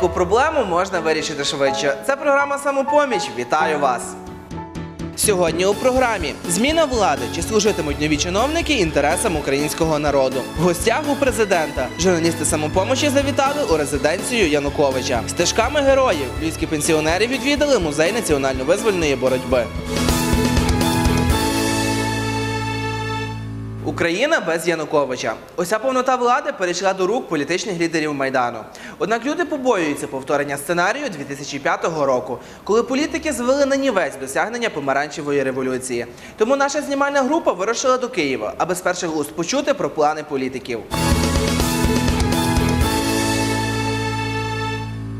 проблему можна вирішити швидше. Це програма Самопоміч. Вітаю вас! Сьогодні у програмі зміна влади чи служитимуть нові чиновники інтересам українського народу. В гостях у президента журналісти самопомочі завітали у резиденцію Януковича. Стежками героїв львівські пенсіонери відвідали музей національно-визвольної боротьби. Україна без Януковича. Ося повнота влади перейшла до рук політичних лідерів майдану. Однак люди побоюються повторення сценарію 2005 року, коли політики звели на нівець досягнення помаранчевої революції. Тому наша знімальна група вирушила до Києва, аби з перших уст почути про плани політиків.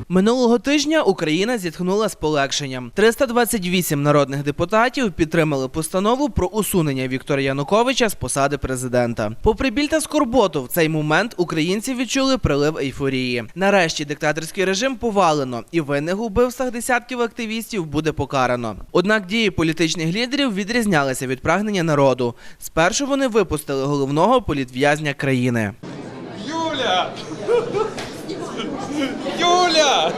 Минулого тижня Україна зітхнула з полегшенням. 328 народних депутатів підтримали постанову про усунення Віктора Януковича з посади президента. Попри біль та скорботу, в цей момент українці відчули прилив ейфорії. Нарешті диктаторський режим повалено, і винних у десятків активістів буде покарано. Однак дії політичних лідерів відрізнялися від прагнення народу. Спершу вони випустили головного політв'язня країни. Юля! Юля!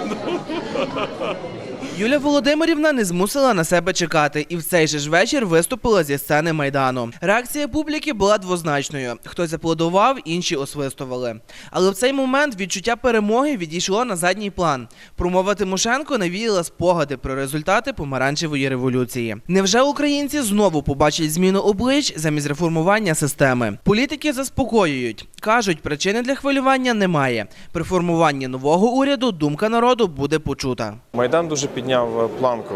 Юля Володимирівна не змусила на себе чекати і в цей же ж вечір виступила зі сцени майдану. Реакція публіки була двозначною: хтось аплодував, інші освистували. Але в цей момент відчуття перемоги відійшло на задній план. Промова Тимошенко навіяла спогади про результати помаранчевої революції. Невже українці знову побачать зміну облич замість реформування системи? Політики заспокоюють, кажуть, причини для хвилювання немає. При формуванні нового уряду думка народу буде почута. Майдан дуже підняв е, планку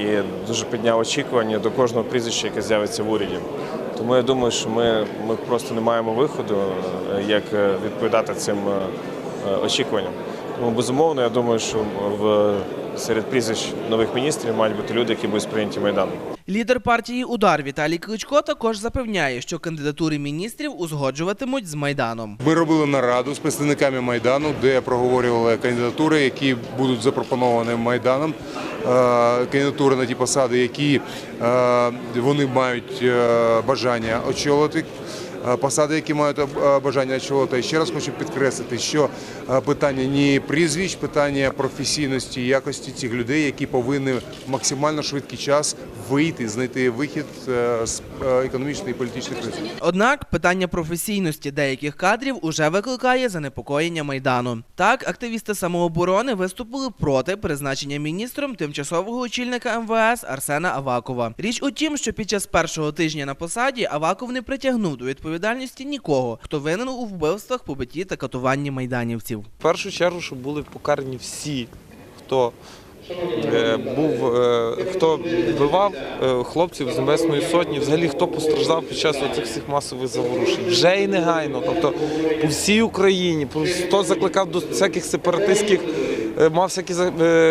і дуже підняв очікування до кожного прізвища, яке з'явиться в уряді. Тому я думаю, що ми, ми просто не маємо виходу, е, як е, відповідати цим очікуванням. Тому безумовно, я думаю, що в серед прізвищ нових міністрів мають бути люди, які будуть сприйняті майданом. Лідер партії Удар Віталій Кличко також запевняє, що кандидатури міністрів узгоджуватимуть з майданом. Ми робили нараду з представниками майдану, де проговорювали кандидатури, які будуть запропоновані майданом. Е, Кандидатури на ті посади, які е, вони мають е, бажання очолити. Е, Посади, які мають е, бажання очолити. Ще раз хочу підкреслити, що е, питання не прізвищ, питання професійності і якості цих людей, які повинні максимально швидкий час вийти, знайти вихід з економічної і політичної кризи. Однак питання професійності деяких кадрів уже викликає занепокоєння майдану. Так, активісти самооборони виступили проти призначення міністром тимчасового очільника МВС Арсена Авакова. Річ у тім, що під час першого тижня на посаді Аваков не притягнув до відповідальності нікого, хто винен у вбивствах, побитті та катуванні майданівців. В першу чергу, щоб були покарані всі, хто е, був, е, хто вбивав е, хлопців з Небесної Сотні, взагалі хто постраждав під час цих всіх масових заворушень. Вже і негайно. Тобто по всій Україні, хто закликав до всяких сепаратистських, мав всякі,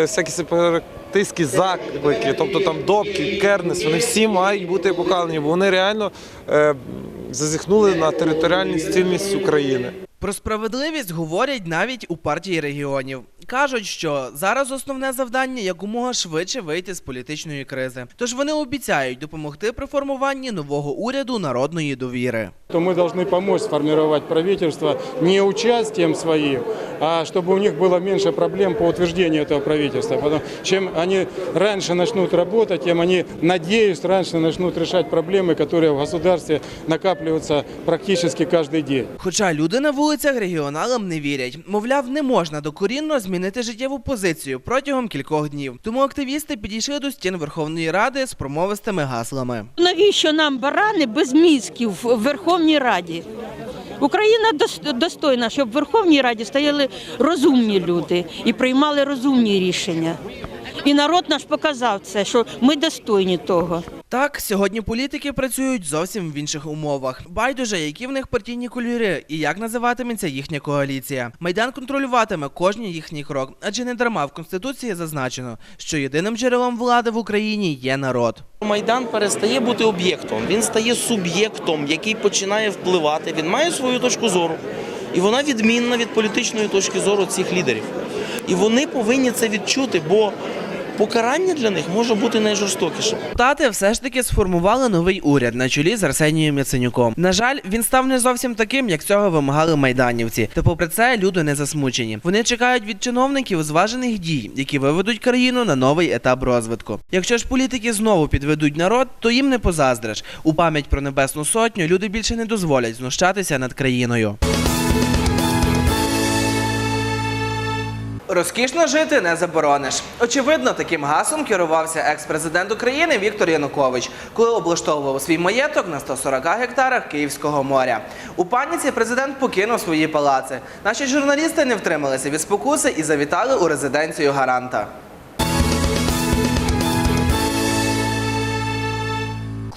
всякі сепаратистські заклики, тобто там Добків, Кернес, вони всі мають бути покарані, бо вони реально зазіхнули на територіальну цільність України. Про справедливість говорять навіть у партії регіонів. Кажуть, що зараз основне завдання якомога швидше вийти з політичної кризи. Тож вони обіцяють допомогти при формуванні нового уряду народної довіри. то мы должны помочь сформировать правительство не участием своим, а чтобы у них было меньше проблем по утверждению этого правительства. Потому, чем они раньше начнут работать, тем они, надеюсь, раньше начнут решать проблемы, которые в государстве накапливаются практически каждый день. Хоча люди на вулицях регіоналам не вірять. Мовляв, не можна докорінно змінити життєву позицію протягом кількох днів. Тому активісти підійшли до стін Верховної Ради з промовистими гаслами. Навіщо нам барани без мізків в Верховній Раді? Україна достойна, щоб в Верховній Раді стояли розумні люди і приймали розумні рішення. І народ наш показав це, що ми достойні того. Так, сьогодні політики працюють зовсім в інших умовах. Байдуже, які в них партійні кольори і як називатиметься їхня коаліція. Майдан контролюватиме кожний їхній крок, адже не дарма в конституції зазначено, що єдиним джерелом влади в Україні є народ. Майдан перестає бути об'єктом, він стає суб'єктом, який починає впливати. Він має свою точку зору, і вона відмінна від політичної точки зору цих лідерів. І вони повинні це відчути, бо покарання для них може бути найжорстокішим. Депутати все ж таки сформували новий уряд на чолі з Арсенієм Яценюком. На жаль, він став не зовсім таким, як цього вимагали майданівці. Та попри це люди не засмучені. Вони чекають від чиновників зважених дій, які виведуть країну на новий етап розвитку. Якщо ж політики знову підведуть народ, то їм не позаздриш. У пам'ять про небесну сотню люди більше не дозволять знущатися над країною. Розкішно жити не заборониш. Очевидно, таким гасом керувався екс-президент України Віктор Янукович, коли облаштовував свій маєток на 140 гектарах Київського моря. У паніці президент покинув свої палаци. Наші журналісти не втрималися від спокуси і завітали у резиденцію гаранта.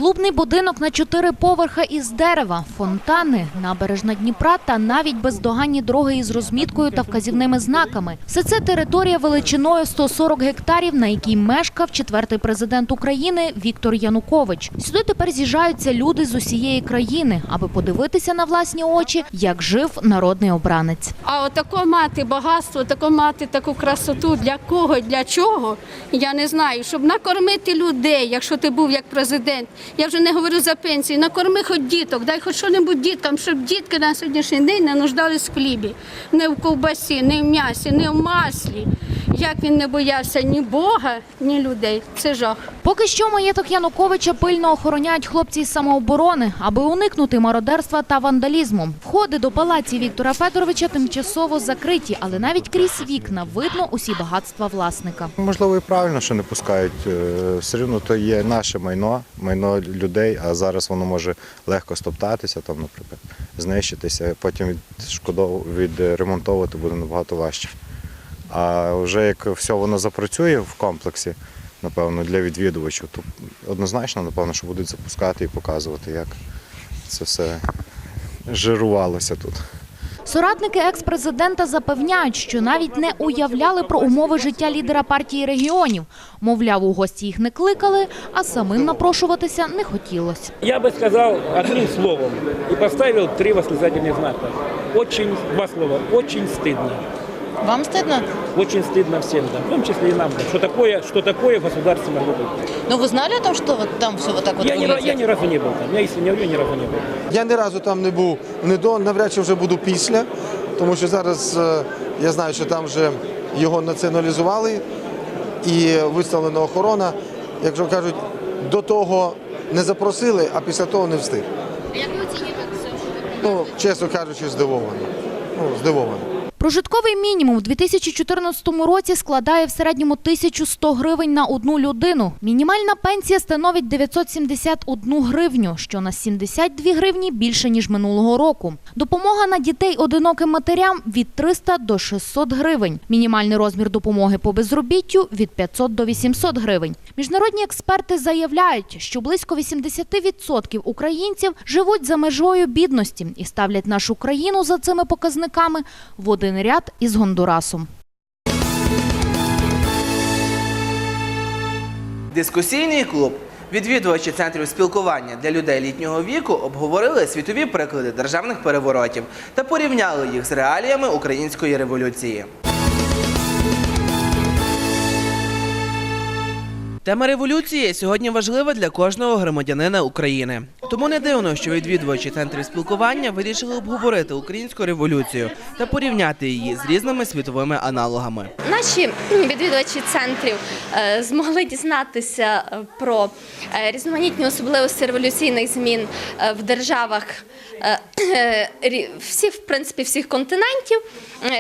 Клубний будинок на чотири поверха із дерева, фонтани, набережна Дніпра та навіть бездоганні дороги із розміткою та вказівними знаками. Все це територія величиною 140 гектарів, на якій мешкав четвертий президент України Віктор Янукович. Сюди тепер з'їжджаються люди з усієї країни, аби подивитися на власні очі, як жив народний обранець. А отако мати багатство, тако мати таку красоту для кого, для чого, я не знаю. Щоб накормити людей, якщо ти був як президент. Я вже не говорю за пенсії, накорми хоч діток, дай хоч що-небудь діткам, щоб дітки на сьогоднішній день не нуждались в хлібі, не в ковбасі, не в м'ясі, не в маслі. Як він не боявся ні Бога, ні людей. Це жах. Поки що маєток Януковича пильно охороняють хлопці із самооборони, аби уникнути мародерства та вандалізму. Входи до палаці Віктора Федоровича тимчасово закриті, але навіть крізь вікна видно усі багатства власника. Можливо, і правильно, що не пускають. Е, Все одно то є наше майно, майно людей, а зараз воно може легко стоптатися, там, наприклад, знищитися, потім відшкодов... відремонтовувати буде набагато важче. А вже як все воно запрацює в комплексі, напевно, для відвідувачів, то однозначно, напевно, що будуть запускати і показувати, як це все жирувалося тут. Соратники екс-президента запевняють, що навіть не уявляли про умови життя лідера партії регіонів. Мовляв, у гості їх не кликали, а самим напрошуватися не хотілося. Я бы сказал одним словом и поставил три восклицательных знака. Очень, два слова, очень стыдно. Вам стыдно? Очень стыдно всем, да, в том числе и нам. Да. Что такое, что такое в государстве могло быть? Ну вы знали о том, что вот там все вот так вот Я ни, ра- выглядит? я ни разу не был там. Я, если не вру, ни разу не был. Я ні разу там не був не до, навряд чи вже буду після, тому що зараз е, я знаю, що там вже його націоналізували і виставлена охорона. Якщо кажуть, до того не запросили, а після того не встиг. Як ви оцінюєте це? Ну, чесно кажучи, здивований. Ну, здивований. Прожитковий мінімум в 2014 році складає в середньому 1100 гривень на одну людину. Мінімальна пенсія становить 971 гривню, що на 72 гривні більше, ніж минулого року. Допомога на дітей одиноким матерям від 300 до 600 гривень. Мінімальний розмір допомоги по безробіттю від 500 до 800 гривень. Міжнародні експерти заявляють, що близько 80% українців живуть за межою бідності і ставлять нашу країну за цими показниками в один ряд із Гондурасом. Дискусійний клуб. Відвідувачі центрів спілкування для людей літнього віку обговорили світові приклади державних переворотів та порівняли їх з реаліями української революції. Тема революції сьогодні важлива для кожного громадянина України. Тому не дивно, що відвідувачі центрів спілкування вирішили обговорити українську революцію та порівняти її з різними світовими аналогами. Наші відвідувачі центрів е, змогли дізнатися е, про е, різноманітні особливості революційних змін в державах всіх, в принципі, всіх континентів,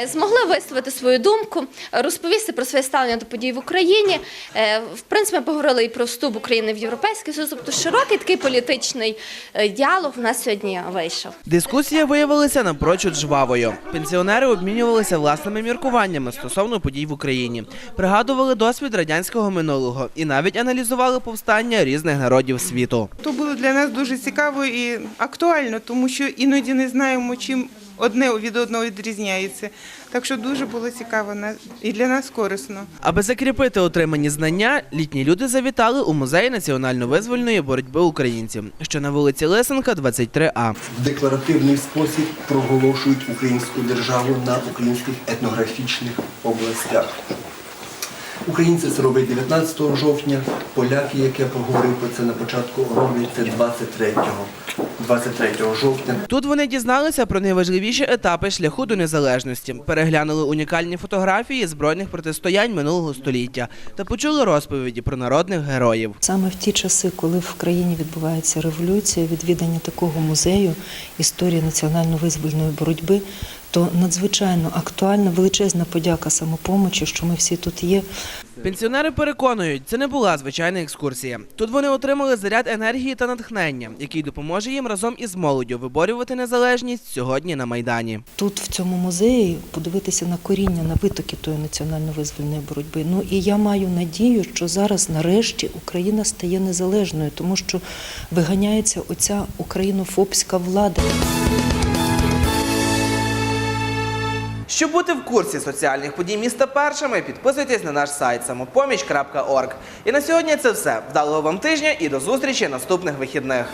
змогли висловити свою думку, розповісти про своє ставлення до подій в Україні. В принципі, ми поговорили і про вступ України в Європейський Союз, тобто широкий такий політичний е, діалог у нас сьогодні вийшов. Дискусія виявилася напрочуд жвавою. Пенсіонери обмінювалися власними міркуваннями стосовно подій в Україні, пригадували досвід радянського минулого і навіть аналізували повстання різних народів світу. То було для нас дуже цікаво і актуально, тому що іноді не знаємо, чим одне від одного відрізняється. Так що дуже було цікаво на- і для нас корисно. Аби закріпити отримані знання, літні люди завітали у музей національно-визвольної боротьби українців, що на вулиці Лисенка, 23А. в декларативний спосіб проголошують українську державу на українських етнографічних областях. Українці це роблять 19 жовтня, поляки, як я поговорив про це на початку, роблять це 23, 23 жовтня. Тут вони дізналися про найважливіші етапи шляху до незалежності, переглянули унікальні фотографії збройних протистоянь минулого століття та почули розповіді про народних героїв. Саме в ті часи, коли в країні відбувається революція, відвідання такого музею історії національно-визвольної боротьби, то надзвичайно актуальна величезна подяка самопомочі, що ми всі тут є. Пенсіонери переконують, це не була звичайна екскурсія. Тут вони отримали заряд енергії та натхнення, який допоможе їм разом із молоддю виборювати незалежність сьогодні на майдані. Тут в цьому музеї подивитися на коріння, на витоки тої національно-визвольної боротьби. Ну і я маю надію, що зараз нарешті Україна стає незалежною, тому що виганяється оця українофобська влада. Щоб бути в курсі соціальних подій міста першими, підписуйтесь на наш сайт самопоміч.орг. І на сьогодні це все. Вдалого вам тижня і до зустрічі наступних вихідних.